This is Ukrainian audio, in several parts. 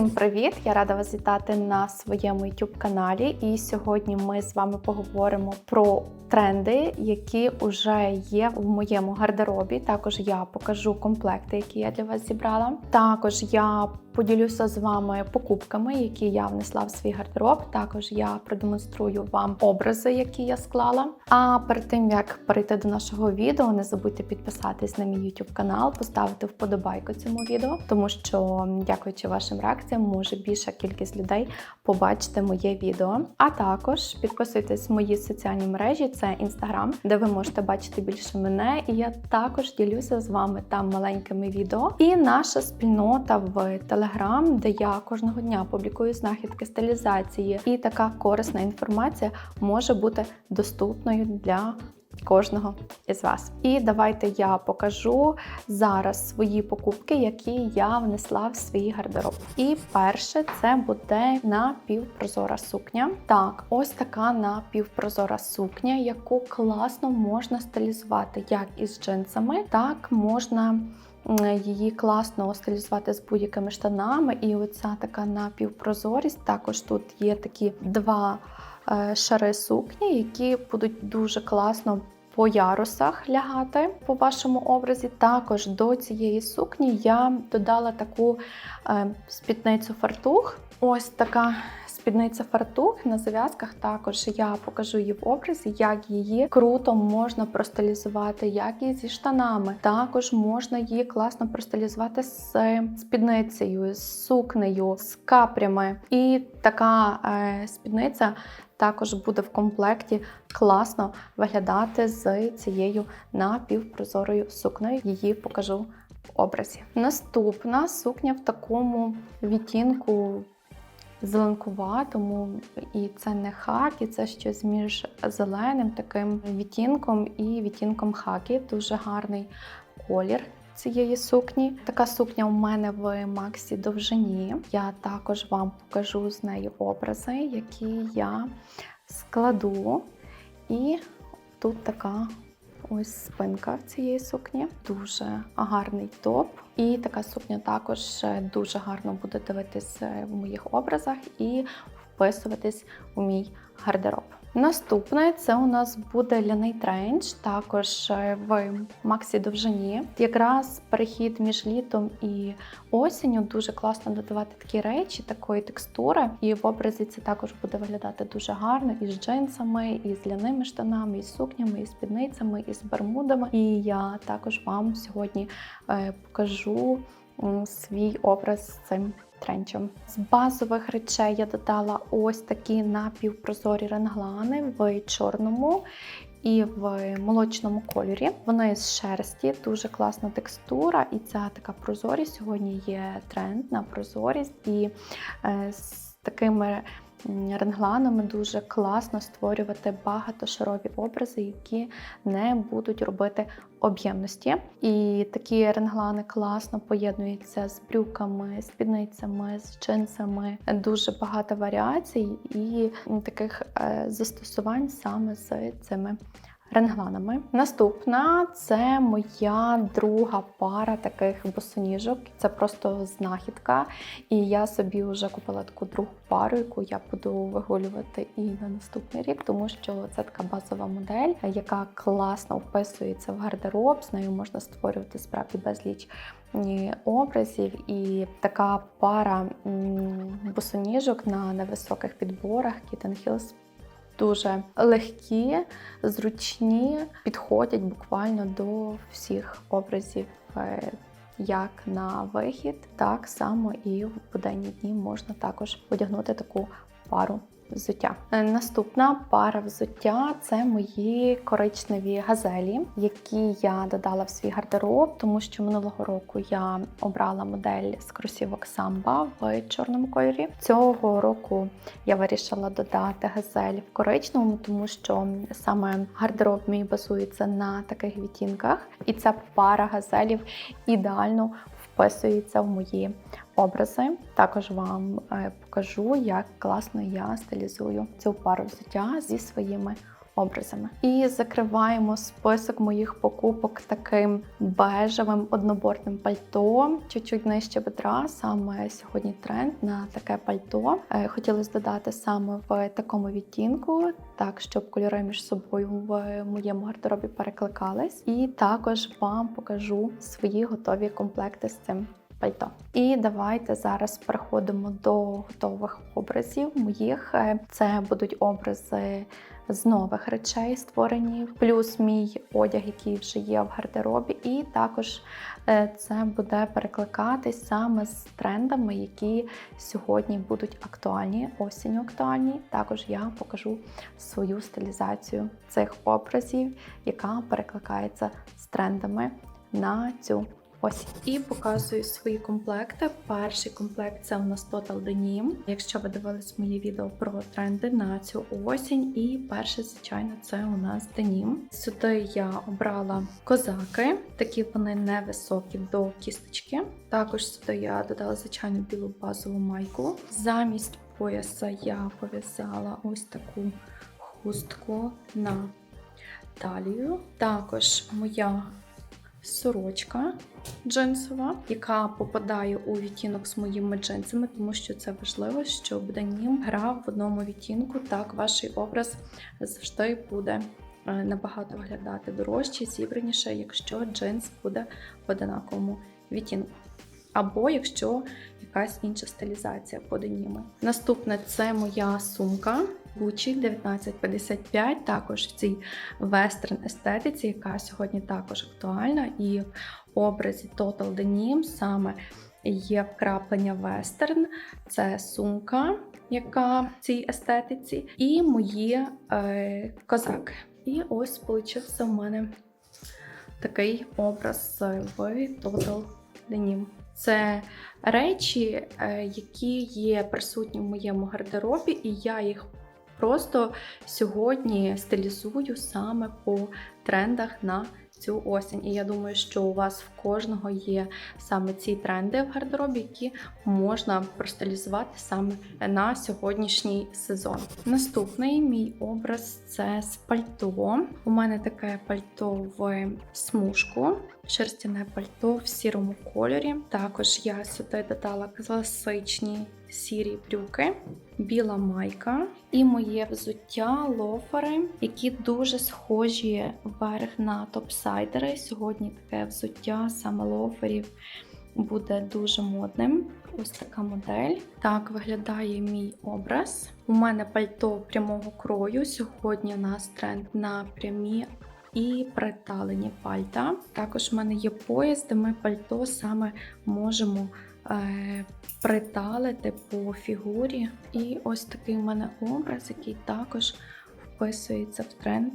Всім привіт! Я рада вас вітати на своєму youtube каналі. І сьогодні ми з вами поговоримо про тренди, які вже є в моєму гардеробі. Також я покажу комплекти, які я для вас зібрала. Також я поділюся з вами покупками, які я внесла в свій гардероб. Також я продемонструю вам образи, які я склала. А перед тим як перейти до нашого відео, не забудьте підписатись на мій YouTube канал, поставити вподобайку цьому відео, тому що, дякуючи вашим реакціям, може більша кількість людей побачити моє відео. А також підписуйтесь в мої соціальні мережі, це Instagram, де ви можете бачити більше мене. І я також ділюся з вами там маленькими відео. І наша спільнота в Telegram, де я кожного дня публікую знахідки стилізації, і така корисна інформація може бути доступною для кожного із вас. І давайте я покажу зараз свої покупки, які я внесла в свій гардероб. І перше це буде напівпрозора сукня. Так, ось така напівпрозора сукня, яку класно можна стилізувати як із джинсами, так можна. Її класно стилізувати з будь-якими штанами, і оця така напівпрозорість. Також тут є такі два е, шари сукні, які будуть дуже класно по ярусах лягати по вашому образі. Також до цієї сукні я додала таку е, спідницю фартух. Ось така спідниця фартух на зав'язках. Також я покажу її в образі, як її круто можна простилізувати, як її зі штанами. Також можна її класно простилізувати з спідницею, з сукнею, з капрями. І така е, спідниця. Також буде в комплекті класно виглядати з цією напівпрозорою сукнею. Її покажу в образі. Наступна сукня в такому відтінку зеленкуватому, і це не хакі, це щось між зеленим таким відтінком і відтінком хакі. Дуже гарний колір. Цієї сукні. Така сукня у мене в Максі довжині. Я також вам покажу з нею образи, які я складу. І тут така ось спинка цієї сукні. Дуже гарний топ. І така сукня також дуже гарно буде дивитися в моїх образах і вписуватись у мій гардероб. Наступне це у нас буде ляний тренч, також в Максі довжині. Якраз перехід між літом і осінню дуже класно додавати такі речі, такої текстури. І в образі це також буде виглядати дуже гарно і з джинсами, і з ляними штанами, і з сукнями, і з спідницями, і з бермудами. І я також вам сьогодні покажу свій образ з цим тренчем. З базових речей я додала ось такі напівпрозорі ренглани в чорному. І в молочному кольорі. Вони з шерсті, дуже класна текстура, і ця така прозорість. Сьогодні є тренд на прозорість, і е, з такими ренгланами дуже класно створювати багатошарові образи, які не будуть робити об'ємності. І такі ренглани класно поєднуються з брюками, спідницями, з джинсами. Дуже багато варіацій і таких е, застосувань саме з цими ренгланами. Наступна це моя друга пара таких босоніжок. Це просто знахідка. І я собі вже купила таку другу пару, яку я буду вигулювати і на наступний рік, тому що це така базова модель, яка класно вписується в гардероб. З нею можна створювати справді безліч. Образів і така пара босоніжок на невисоких підборах Kitten Hills дуже легкі, зручні, підходять буквально до всіх образів. Е, як на вихід, так само і в буденні дні можна також одягнути таку пару взуття. Е, наступна пара взуття це мої коричневі газелі, які я додала в свій гардероб, тому що минулого року я обрала модель з кросівок самба в чорному кольорі. Цього року я вирішила додати газель в коричневому, тому що саме гардероб мій базується на таких відтінках, і ця пара газелів ідеально вписується в мої образи. Також вам е, покажу, як класно я стилізую цю пару взуття зі своїми образами. І закриваємо список моїх покупок таким бежевим однобортним пальто, чуть-чуть нижче бедра. Саме сьогодні тренд на таке пальто. Е, Хотілося додати саме в такому відтінку, так щоб кольори між собою в моєму гардеробі перекликались. І також вам покажу свої готові комплекти з цим пальто. І давайте зараз переходимо до готових образів моїх. Е, Це будуть образи з нових речей створені, плюс мій одяг, який вже є в гардеробі, і також е, це буде перекликатись саме з трендами, які сьогодні будуть актуальні, осінню актуальні. Також я покажу свою стилізацію цих образів, яка перекликається з трендами на цю Ось і показую свої комплекти. Перший комплект це у нас Total Denim. Якщо ви дивились моє відео про тренди на цю осінь, і перший, звичайно, це у нас денім. Сюди я обрала козаки, такі вони невисокі до кісточки. Також сюди я додала звичайну білу базову майку. Замість пояса я пов'язала ось таку хустку на талію. Також моя сорочка джинсова, яка попадає у відтінок з моїми джинсами, тому що це важливо, щоб денім грав в одному відтінку. Так, ваш образ завжди буде е, набагато виглядати дорожче, зібраніше, якщо джинс буде в одинаковому відтінку. Або якщо якась інша стилізація по деніму. Наступне це моя сумка Gucci 1955, також в цій вестерн естетиці, яка сьогодні також актуальна, і в образі Total Denim саме є вкраплення вестерн, це сумка, яка в цій естетиці, і мої е, козаки. І ось получився в мене такий образ в Total Denim. Це речі, е, які є присутні в моєму гардеробі, і я їх просто сьогодні стилізую саме по трендах на цю осінь. І я думаю, що у вас в кожного є саме ці тренди в гардеробі, які можна простилізувати саме на сьогоднішній сезон. Наступний мій образ це з пальто. У мене таке пальто в смужку, шерстяне пальто в сірому кольорі. Також я сюди додала класичні сірі брюки, біла майка і моє взуття лофери, які дуже схожі вверх на топсайдери. Сьогодні таке взуття саме лоферів буде дуже модним. Ось така модель. Так виглядає мій образ. У мене пальто прямого крою. Сьогодні у нас тренд на прямі і приталені пальта. Також в мене є пояс, де ми пальто саме можемо приталити по фігурі. І ось такий у мене образ, який також вписується в тренд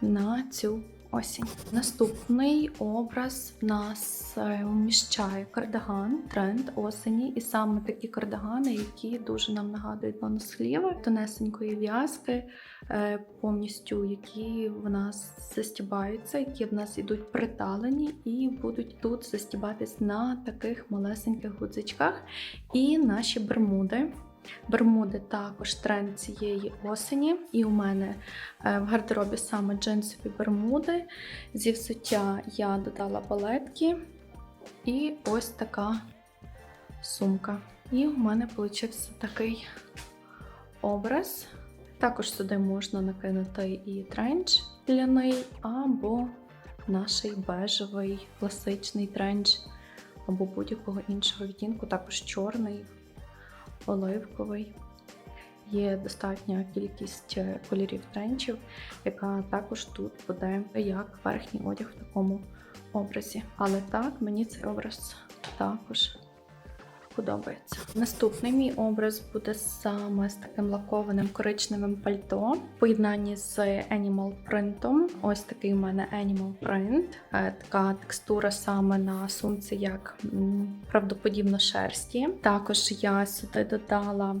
на цю осінь. Наступний образ в нас е, вміщає кардиган, тренд осені, і саме такі кардигани, які дуже нам нагадують моносліви, тонесенької в'язки, е, повністю які в нас застібаються, які в нас ідуть приталені і будуть тут застібатись на таких малесеньких гудзичках. І наші бермуди. Бермуди також тренд цієї осені, і у мене е, в гардеробі саме джинсові бермуди. Зі взуття я додала балетки і ось така сумка. І у мене вийшов такий образ. Також сюди можна накинути і тренч ляний, або наш бежевий класичний тренч, або будь-якого іншого відтінку, також чорний оливковий. Є достатня кількість е, кольорів тренчів, яка також тут буде як верхній одяг в такому образі. Але так, мені цей образ також подобається. Наступний мій образ буде саме з таким лакованим коричневим пальто в поєднанні з Animal Print. Ось такий у мене Animal Print. Е, Така текстура саме на сумці, як правдоподібно шерсті. Також я сюди додала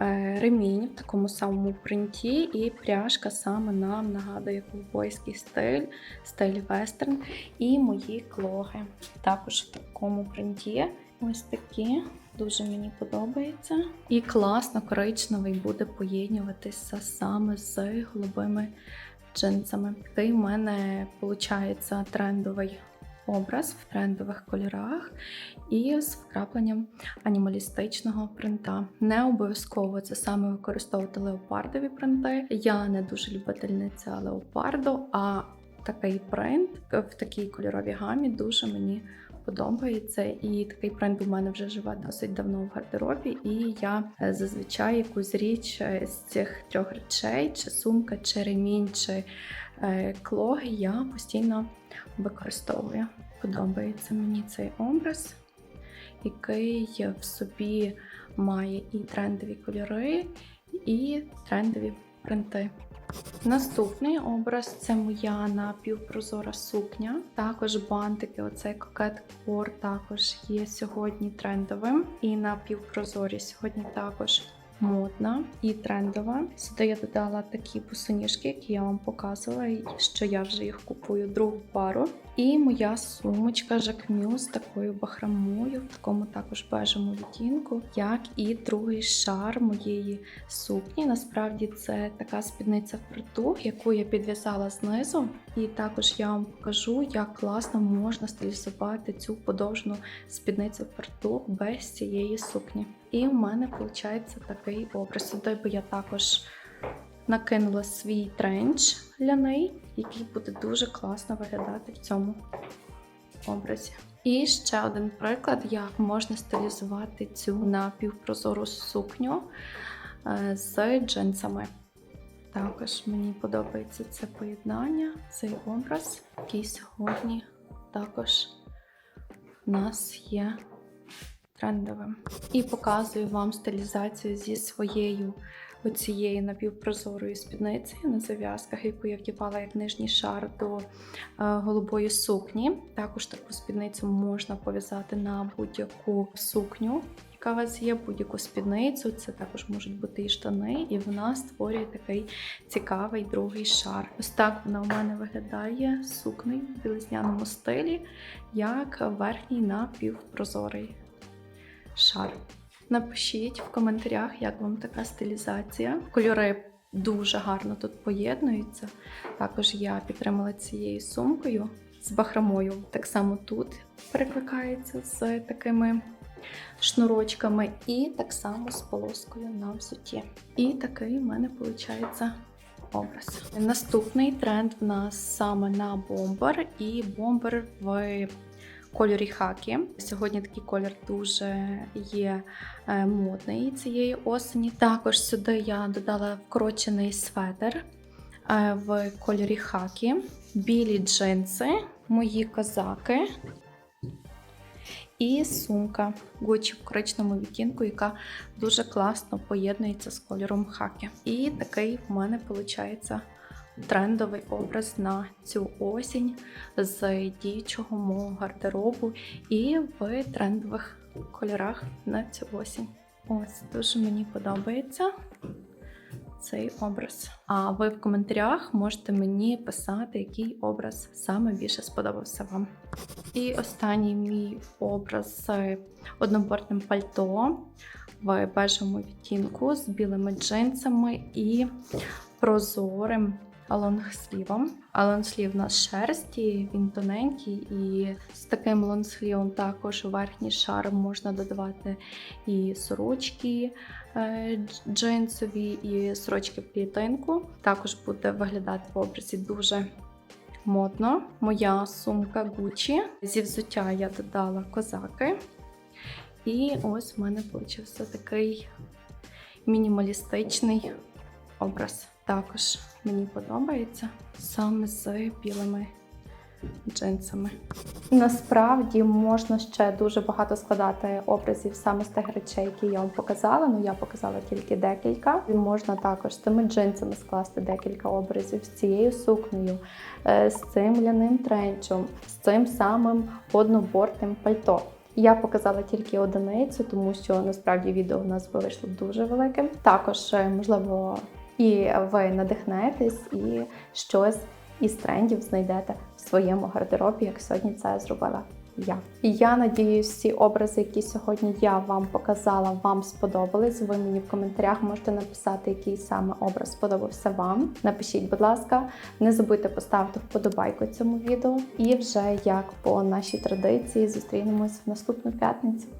е, ремінь в такому самому принті, і пряжка саме нам нагадує ковбойський стиль, стиль вестерн, і мої клоги. Також в такому принті. Ось такі. Дуже мені подобається. І класно коричневий буде поєднюватися саме з голубими джинсами. Такий в мене виходить трендовий образ в трендових кольорах і з вкрапленням анімалістичного принта. Не обов'язково це саме використовувати леопардові принти. Я не дуже любительниця леопарду, а такий принт в такій кольоровій гамі дуже мені подобається. І такий принт у мене вже живе досить давно в гардеробі. І я е, зазвичай якусь річ е, з цих трьох речей, чи сумка, чи ремінь, чи е, клоги, я постійно використовую. Подобається мені цей образ, який в собі має і трендові кольори, і трендові принти. Наступний образ це моя напівпрозора сукня. Також бантики, оцей кокет кор також є сьогодні трендовим. І напівпрозорі сьогодні також модна і трендова. Сюди я додала такі босоніжки, які я вам показувала, що я вже їх купую другу пару. І моя сумочка Jacquemus з такою бахрамою, в такому також бежому відтінку, як і другий шар моєї сукні. Насправді це така спідниця фартух, яку я підв'язала знизу. І також я вам покажу, як класно можна стилізувати цю подовжну спідницю фартух без цієї сукні. І в мене виходить такий образ. Сюди би я також накинула свій тренч ляний, який буде дуже класно виглядати в цьому образі. І ще один приклад, як можна стилізувати цю напівпрозору сукню е, з джинсами. Також мені подобається це поєднання, цей образ, який сьогодні також у нас є трендовим. І показую вам стилізацію зі своєю оцією напівпрозорою спідницею на зав'язках, яку я вдівала як нижній шар до е, голубої сукні. Також таку спідницю можна пов'язати на будь-яку сукню. Яка у вас є будь-яку спідницю, це також можуть бути і штани, і вона створює такий цікавий другий шар. Ось так вона у мене виглядає сукнею в білизняному стилі, як верхній напівпрозорий шар. Напишіть в коментарях, як вам така стилізація. Кольори дуже гарно тут поєднуються. Також я підтримала цією сумкою з бахромою. Так само тут перекликається з такими шнурочками, і так само з полоскою на взуті. І такий в мене виходить образ. Наступний тренд в нас саме на бомбер, і бомбер в кольорі хакі. Сьогодні такий колір дуже є е, модний цієї осені. Також сюди я додала вкорочений светр е, в кольорі хакі, білі джинси, мої козаки. І сумка Gucci в коричному відтінку, яка дуже класно поєднується з кольором хакі. І такий в мене виходить трендовий образ на цю осінь з діючого мого гардеробу і в трендових кольорах на цю осінь. Ось дуже мені подобається цей образ. А ви в коментарях можете мені писати, який образ саме більше сподобався вам. І останній мій образ з однобортним пальто в бежевому відтінку з білими джинсами і прозорим лонгслівом. А лонгслів у нас шерсті, він тоненький, і з таким лонгслівом також у верхній шар можна додавати і сорочки е, джинсові, і сорочки в клітинку. Також буде виглядати в образі дуже модно. Моя сумка Gucci. Зі взуття я додала козаки. І ось в мене вийшов такий мінімалістичний образ. Також мені подобається саме з білими джинсами. Насправді можна ще дуже багато складати образів саме з тих речей, які я вам показала. Ну я показала тільки декілька. І можна також з тими джинсами скласти декілька образів з цією сукнею, е, з цим ляним тренчем, з цим самим однобортним пальто. Я показала тільки одиницю, тому що насправді відео у нас вийшло дуже великим. Також, е, можливо, і ви надихнетесь і щось із трендів знайдете в своєму гардеробі, як сьогодні це зробила я. І я надіюсь, всі образи, які сьогодні я вам показала, вам сподобались. Ви мені в коментарях можете написати, який саме образ сподобався вам. Напишіть, будь ласка, не забудьте поставити вподобайку цьому відео. І вже як по нашій традиції зустрінемось в наступну п'ятницю.